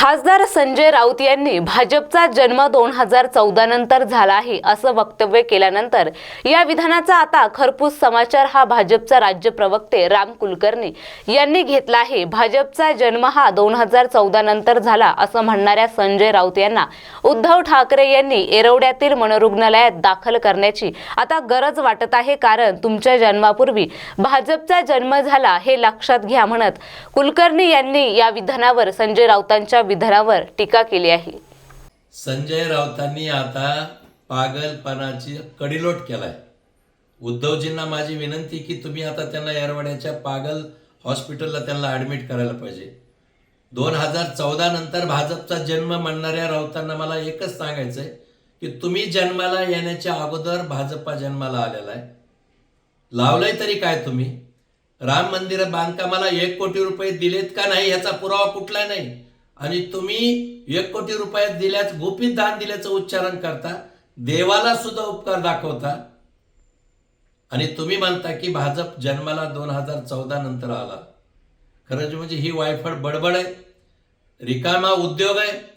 खासदार संजय राऊत यांनी भाजपचा जन्म दोन हजार चौदा नंतर झाला आहे असं वक्तव्य केल्यानंतर या विधानाचा आता खरपूस समाचार हा भाजपचा राज्य प्रवक्ते राम कुलकर्णी यांनी घेतला आहे. भाजपचा जन्म हा दोन हजार चौदा नंतर झाला असं म्हणणाऱ्या संजय राऊत यांना उद्धव ठाकरे यांनी एरवड्यातील मनोरुग्णालयात दाखल करण्याची आता गरज वाटत आहे. कारण तुमच्या जन्मापूर्वी भाजपचा जन्म झाला हे लक्षात घ्या म्हणत कुलकर्णी यांनी या विधानावर संजय राऊतांच्या विधानावर टीका केली आहे. संजय राऊतांनी आता पागलपणाची कडिलोट केलाय. उद्धवजींना माझी विनंती की तुम्ही आता त्यांना येरवाड्याच्या पागल हॉस्पिटलला त्यांना ॲडमिट करायला पाहिजे. दोन हजार चौदा नंतर भाजपचा जन्म म्हणणाऱ्या राऊतांना मला एकच सांगायचंय की तुम्ही जन्माला येण्याच्या अगोदर भाजपा जन्माला आलेला आहे. लावलंय तरी काय तुम्ही? राम मंदिर बांधकामाला एक कोटी रुपये दिलेत का नाही याचा पुरावा कुठला नाही? आणि तुम्ही एक कोटी रुपये दिल्याच गुपित दान दिल्याचं उच्चारण करता देवाला सुद्धा उपकार दाखवता. आणि तुम्ही म्हणता की भाजप जन्माला दोन हजार चौदा नंतर आला. खरंच म्हणजे-, म्हणजे ही वायफळ बडबड आहे. रिकामा उद्योग आहे.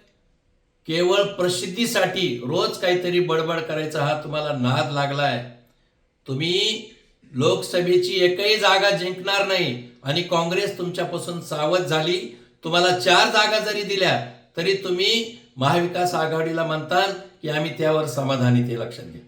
केवळ प्रसिद्धीसाठी रोज काहीतरी बडबड करायचा हा तुम्हाला नाद आहे तुम्ही लोकसभेची एकही जागा जिंकणार नाही आणि काँग्रेस तुमच्यापासून सावध झाली. तुम्हाला चार जागा जरी दिल्या तरी तुम्ही महाविकास आघाडीला म्हणताल की आम्ही त्यावर समाधानी ते लक्षात घ्या